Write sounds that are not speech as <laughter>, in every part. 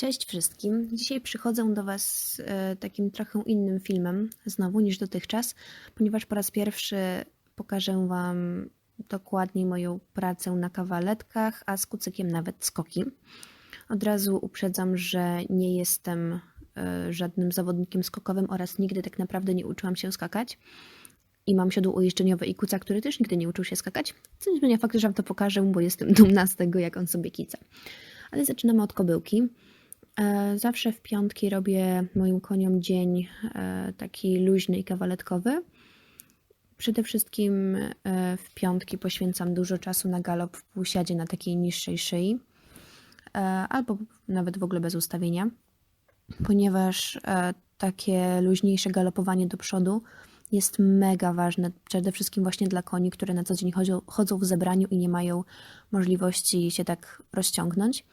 Cześć wszystkim. Dzisiaj przychodzę do Was e, takim trochę innym filmem, znowu niż dotychczas, ponieważ po raz pierwszy pokażę Wam dokładniej moją pracę na kawaletkach, a z kucykiem nawet skoki. Od razu uprzedzam, że nie jestem e, żadnym zawodnikiem skokowym oraz nigdy tak naprawdę nie uczyłam się skakać. I mam siodło ujeżdżeniowe i kuca, który też nigdy nie uczył się skakać. Co nie zmienia faktu, że Wam to pokażę, bo jestem dumna z tego, jak on sobie kica. Ale zaczynamy od kobyłki. E, Zawsze w piątki robię moim koniom dzień e, taki luźny i kawaletkowy. Przede wszystkim e, w piątki poświęcam dużo czasu na galop w półsiadzie na takiej niższej szyi, albo nawet w ogóle bez ustawienia, ponieważ takie luźniejsze galopowanie do przodu jest mega ważne, przede wszystkim właśnie dla koni, które na co dzień chodzą, chodzą w zebraniu i nie mają możliwości się tak rozciągnąć.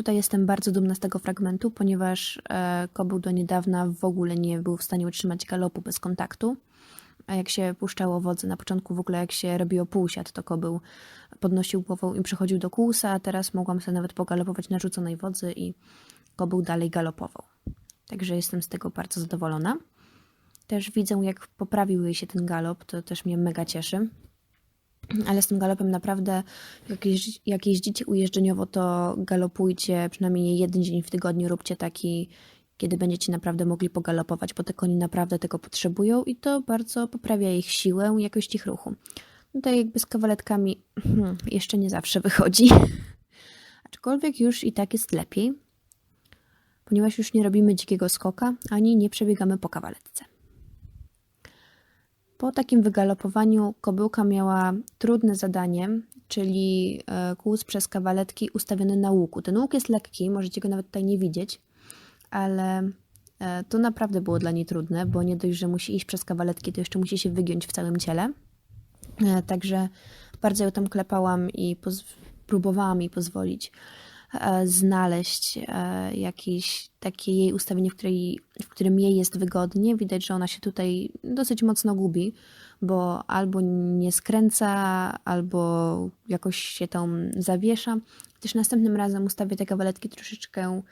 Tutaj jestem bardzo dumna z tego fragmentu, ponieważ e, kobył do niedawna w ogóle nie był w stanie utrzymać galopu bez kontaktu. A jak się puszczało wodze, na początku w ogóle jak się robiło półsiad, to kobył podnosił głową i przechodził do kłusa, a teraz mogłam sobie nawet pogalopować na rzuconej wodzy i kobył dalej galopował. Także jestem z tego bardzo zadowolona. Też widzę, jak poprawił jej się ten galop, to też mnie mega cieszy. Ale z tym galopem naprawdę, jak, jeździ, jak jeździcie ujeżdżeniowo, to galopujcie przynajmniej jeden dzień w tygodniu, róbcie taki, kiedy będziecie naprawdę mogli pogalopować, bo te konie naprawdę tego potrzebują i to bardzo poprawia ich siłę i jakość ich ruchu. Tutaj jakby z kawaletkami hmm, jeszcze nie zawsze wychodzi, <laughs> aczkolwiek już i tak jest lepiej, ponieważ już nie robimy dzikiego skoka, ani nie przebiegamy po kawaletce. Po takim wygalopowaniu kobyłka miała trudne zadanie, czyli e, kłus przez kawaletki ustawiony na łuku. Ten łuk jest lekki, możecie go nawet tutaj nie widzieć, ale e, to naprawdę było dla niej trudne, bo nie dość, że musi iść przez kawaletki, to jeszcze musi się wygiąć w całym ciele. E, Także bardzo ją tam klepałam i próbowałam jej pozwolić znaleźć e, jakieś takie jej ustawienie, w, której, w którym jej jest wygodnie. Widać, że ona się tutaj dosyć mocno gubi, bo albo nie skręca, albo jakoś się tam zawiesza. Też następnym razem ustawię te kawaletki troszeczkę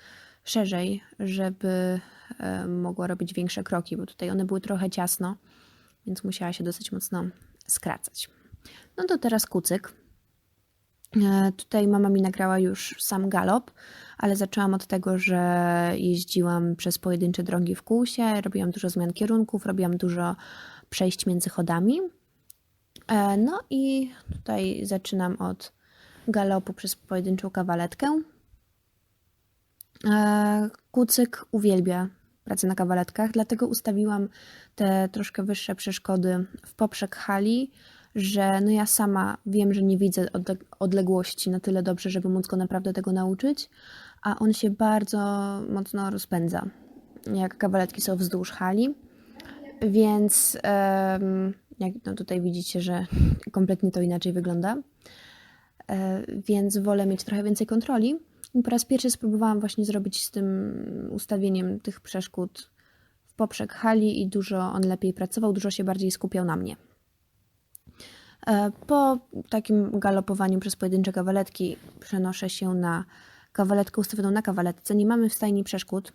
szerzej, żeby e, mogła robić większe kroki, bo tutaj one były trochę ciasno, więc musiała się dosyć mocno skracać. No to teraz kucyk. E, Tutaj mama mi nagrała już sam galop, ale zaczęłam od tego, że jeździłam przez pojedyncze drogi w kółsie, robiłam dużo zmian kierunków, robiłam dużo przejść między chodami. E, No i tutaj zaczynam od galopu przez pojedynczą kawaletkę. E, Kucyk uwielbia pracę na kawaletkach, dlatego ustawiłam te troszkę wyższe przeszkody w poprzek hali, że no ja sama wiem, że nie widzę odle- odległości na tyle dobrze, żeby móc go naprawdę tego nauczyć, a on się bardzo mocno rozpędza, jak kawaletki są wzdłuż hali. Więc jak no tutaj widzicie, że <laughs> kompletnie to inaczej wygląda. E, więc wolę mieć trochę więcej kontroli. I po raz pierwszy spróbowałam właśnie zrobić z tym ustawieniem tych przeszkód w poprzek hali i dużo on lepiej pracował, dużo się bardziej skupiał na mnie. E, Po takim galopowaniu przez pojedyncze kawaletki przenoszę się na kawaletkę ustawioną na kawaletce. Nie mamy w stajni przeszkód,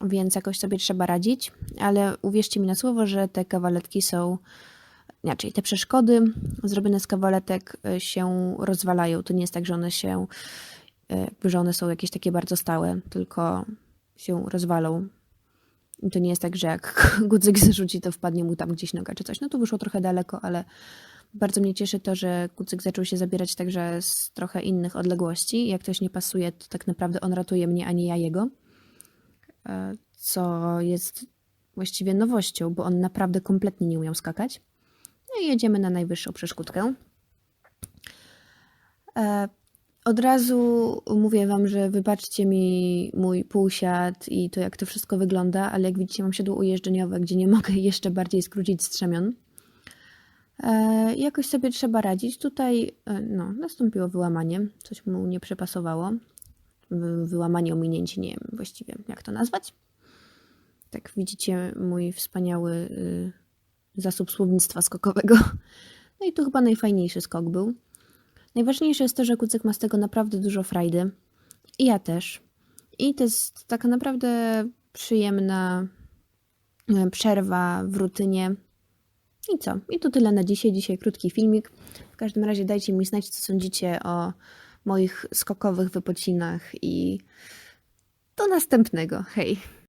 więc jakoś sobie trzeba radzić, ale uwierzcie mi na słowo, że te kawaletki są inaczej, te przeszkody zrobione z kawaletek y, się rozwalają. To nie jest tak, że one się, jakby, że one są jakieś takie bardzo stałe, tylko się rozwalą. I to nie jest tak, że jak <laughs> gudzyk zrzuci, to wpadnie mu tam gdzieś noga czy coś. No to wyszło trochę daleko, ale bardzo mnie cieszy to, że kucyk zaczął się zabierać także z trochę innych odległości. Jak ktoś nie pasuje, to tak naprawdę on ratuje mnie, a nie ja jego. E, Co jest właściwie nowością, bo on naprawdę kompletnie nie umiał skakać. No i jedziemy na najwyższą przeszkódkę. E, Od razu mówię Wam, że wybaczcie mi mój półsiad i to, jak to wszystko wygląda, ale jak widzicie, mam siodło ujeżdżeniowe, gdzie nie mogę jeszcze bardziej skrócić strzemion. Jakoś sobie trzeba radzić. Tutaj e, no, nastąpiło wyłamanie, coś mu nie przepasowało. Wy- Wyłamanie, ominięcie, nie wiem właściwie jak to nazwać. Tak widzicie mój wspaniały y, zasób słownictwa skokowego. <laughs> No i tu chyba najfajniejszy skok był. Najważniejsze jest to, że kucyk ma z tego naprawdę dużo frajdy. I ja też. I to jest taka naprawdę przyjemna e, przerwa w rutynie. I co? I to tyle na dzisiaj. Dzisiaj krótki filmik. W każdym razie dajcie mi znać, co sądzicie o moich skokowych wypocinach i do następnego. Hej!